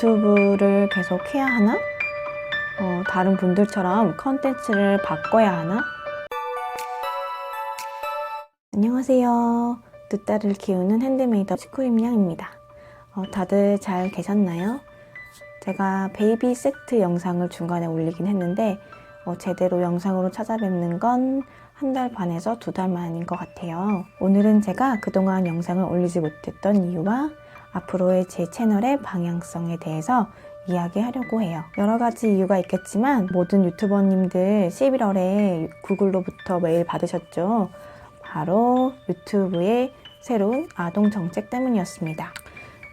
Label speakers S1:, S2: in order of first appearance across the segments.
S1: 유튜브를 계속 해야 하나? 어, 다른 분들처럼 컨텐츠를 바꿔야 하나? 안녕하세요. 두 딸을 키우는 핸드메이드 치쿠림양입니다. 어, 다들 잘 계셨나요? 제가 베이비 세트 영상을 중간에 올리긴 했는데 어, 제대로 영상으로 찾아뵙는 건 한 달 반에서 두 달 만인 것 같아요. 오늘은 제가 그동안 영상을 올리지 못했던 이유와 앞으로의 제 채널의 방향성에 대해서 이야기하려고 해요. 여러 가지 이유가 있겠지만 모든 유튜버님들 11월에 구글로부터 메일 받으셨죠? 바로 유튜브의 새로운 아동 정책 때문이었습니다.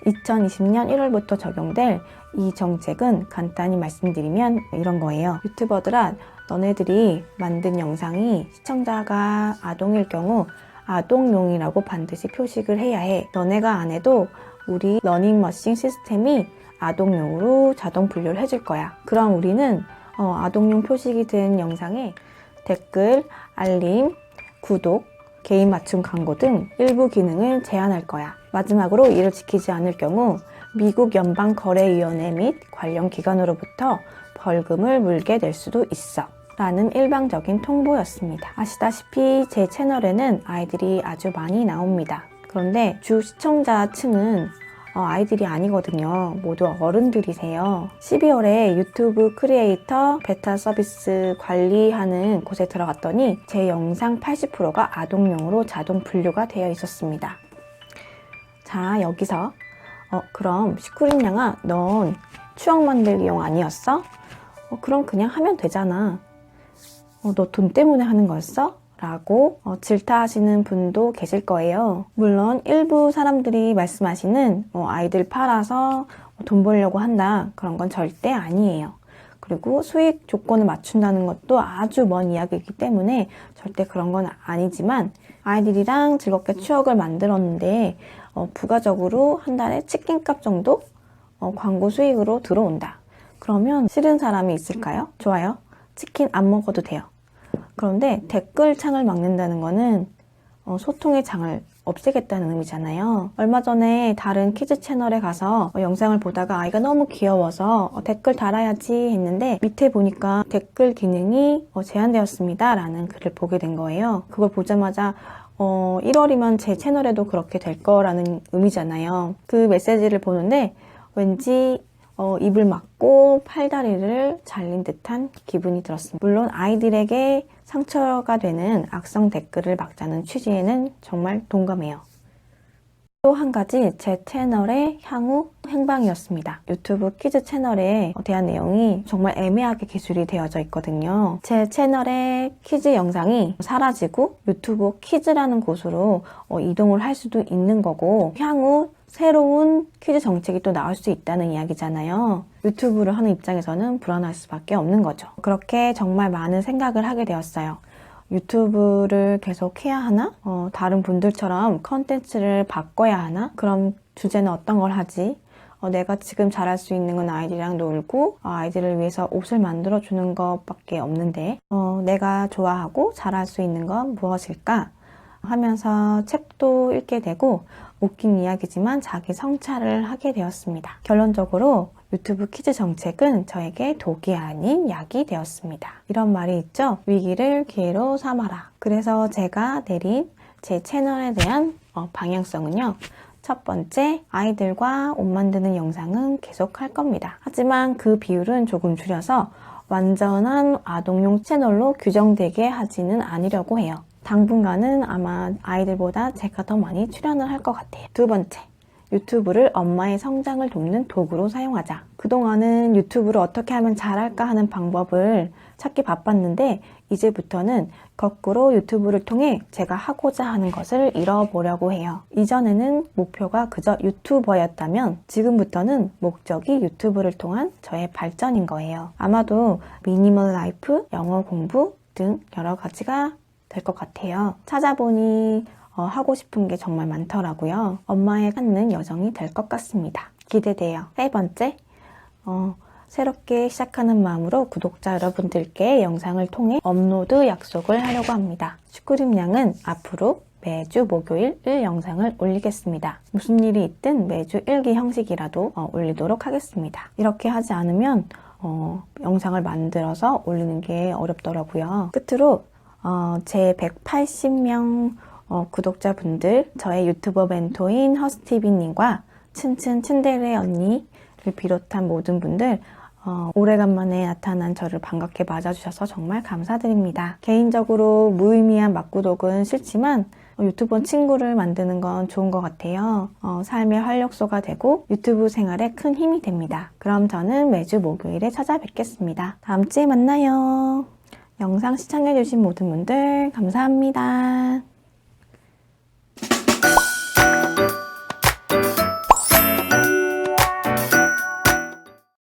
S1: 2020년 1월부터 적용될 이 정책은 간단히 말씀드리면 이런 거예요. 유튜버들아, 너네들이 만든 영상이 시청자가 아동일 경우 아동용이라고 반드시 표식을 해야 해. 너네가 안 해도 우리 러닝머신 시스템이 아동용으로 자동 분류를 해줄 거야. 그럼 우리는 어, 아동용 표식이 된 영상에 댓글, 알림, 구독, 개인 맞춤 광고 등 일부 기능을 제한할 거야. 마지막으로 이를 지키지 않을 경우 미국 연방거래위원회 및 관련 기관으로부터 벌금을 물게 될 수도 있어. 라는 일방적인 통보였습니다. 아시다시피 제 채널에는 아이들이 아주 많이 나옵니다. 그런데 주 시청자층은 어, 아이들이 아니거든요. 모두 어른들이세요. 12월에 유튜브 크리에이터 베타 서비스 관리하는 곳에 들어갔더니 제 영상 80%가 아동용으로 자동 분류가 되어 있었습니다. 자, 여기서 어, 그럼 시쿠린 양아, 넌 추억 만들기용 아니었어? 어, 그럼 그냥 하면 되잖아. 어, 너 돈 때문에 하는 거였어? 라고 어, 질타하시는 분도 계실 거예요. 물론 일부 사람들이 말씀하시는 어, 아이들 팔아서 돈 벌려고 한다. 그런 건 절대 아니에요. 그리고 수익 조건을 맞춘다는 것도 아주 먼 이야기이기 때문에 절대 그런 건 아니지만 아이들이랑 즐겁게 추억을 만들었는데 어, 부가적으로 한 달에 치킨값 정도 어, 광고 수익으로 들어온다. 그러면 싫은 사람이 있을까요? 좋아요. 치킨 안 먹어도 돼요. 그런데 댓글 창을 막는다는 거는 어, 소통의 장을 없애겠다는 의미잖아요. 얼마 전에 다른 키즈 채널에 가서 어, 영상을 보다가 아이가 너무 귀여워서 어, 댓글 달아야지 했는데 밑에 보니까 댓글 기능이 어, 제한되었습니다. 라는 글을 보게 된 거예요. 그걸 보자마자 어, 1월이면 제 채널에도 그렇게 될 거라는 의미잖아요. 그 메시지를 보는데 왠지 어, 입을 막고 팔다리를 잘린 듯한 기분이 들었습니다. 물론 아이들에게 상처가 되는 악성 댓글을 막자는 취지에는 정말 동감해요. 또 한 가지 제 채널의 향후 행방이었습니다. 유튜브 키즈 채널에 대한 내용이 정말 애매하게 기술이 되어져 있거든요. 제 채널의 키즈 영상이 사라지고 유튜브 키즈라는 곳으로 어, 이동을 할 수도 있는 거고 향후 새로운 퀴즈 정책이 또 나올 수 있다는 이야기잖아요. 유튜브를 하는 입장에서는 불안할 수밖에 없는 거죠. 그렇게 정말 많은 생각을 하게 되었어요. 유튜브를 계속 해야 하나? 어, 다른 분들처럼 컨텐츠를 바꿔야 하나? 그럼 주제는 어떤 걸 하지? 어, 내가 지금 잘할 수 있는 건 아이들이랑 놀고 어, 아이들을 위해서 옷을 만들어 주는 것밖에 없는데 어, 내가 좋아하고 잘할 수 있는 건 무엇일까? 하면서 책도 읽게 되고 웃긴 이야기지만 자기 성찰을 하게 되었습니다. 결론적으로 유튜브 키즈 정책은 저에게 독이 아닌 약이 되었습니다. 이런 말이 있죠. 위기를 기회로 삼아라. 그래서 제가 내린 제 채널에 대한 어, 방향성은요. 첫 번째, 아이들과 옷 만드는 영상은 계속 할 겁니다. 하지만 그 비율은 조금 줄여서 완전한 아동용 채널로 규정되게 하지는 않으려고 해요. 당분간은 아마 아이들보다 제가 더 많이 출연을 할 것 같아요. 두 번째, 유튜브를 엄마의 성장을 돕는 도구로 사용하자. 그동안은 유튜브를 어떻게 하면 잘할까 하는 방법을 찾기 바빴는데, 이제부터는 거꾸로 유튜브를 통해 제가 하고자 하는 것을 이뤄보려고 해요. 이전에는 목표가 그저 유튜버였다면, 지금부터는 목적이 유튜브를 통한 저의 발전인 거예요. 아마도 미니멀 라이프, 영어 공부 등 여러 가지가 될 것 같아요. 찾아보니 어, 하고 싶은 게 정말 많더라고요. 엄마의 찾는 여정이 될 것 같습니다. 기대돼요. 세 번째, 어, 새롭게 시작하는 마음으로 구독자 여러분들께 영상을 통해 업로드 약속을 하려고 합니다. 슈크림 양은 앞으로 매주 목요일 1 영상을 올리겠습니다. 무슨 일이 있든 매주 일기 형식이라도 어, 올리도록 하겠습니다. 이렇게 하지 않으면 어, 영상을 만들어서 올리는 게 어렵더라고요. 끝으로 어, 제 180명 어, 구독자분들, 저의 유튜버 멘토인 허스티비님과 춘춘 춘데레 언니를 비롯한 모든 분들 어, 오래간만에 나타난 저를 반갑게 맞아주셔서 정말 감사드립니다. 개인적으로 무의미한 맞구독은 싫지만 어, 유튜버 친구를 만드는 건 좋은 것 같아요. 어, 삶의 활력소가 되고 유튜브 생활에 큰 힘이 됩니다. 그럼 저는 매주 목요일에 찾아뵙겠습니다. 다음 주에 만나요. 영상 시청해주신 모든 분들 감사합니다.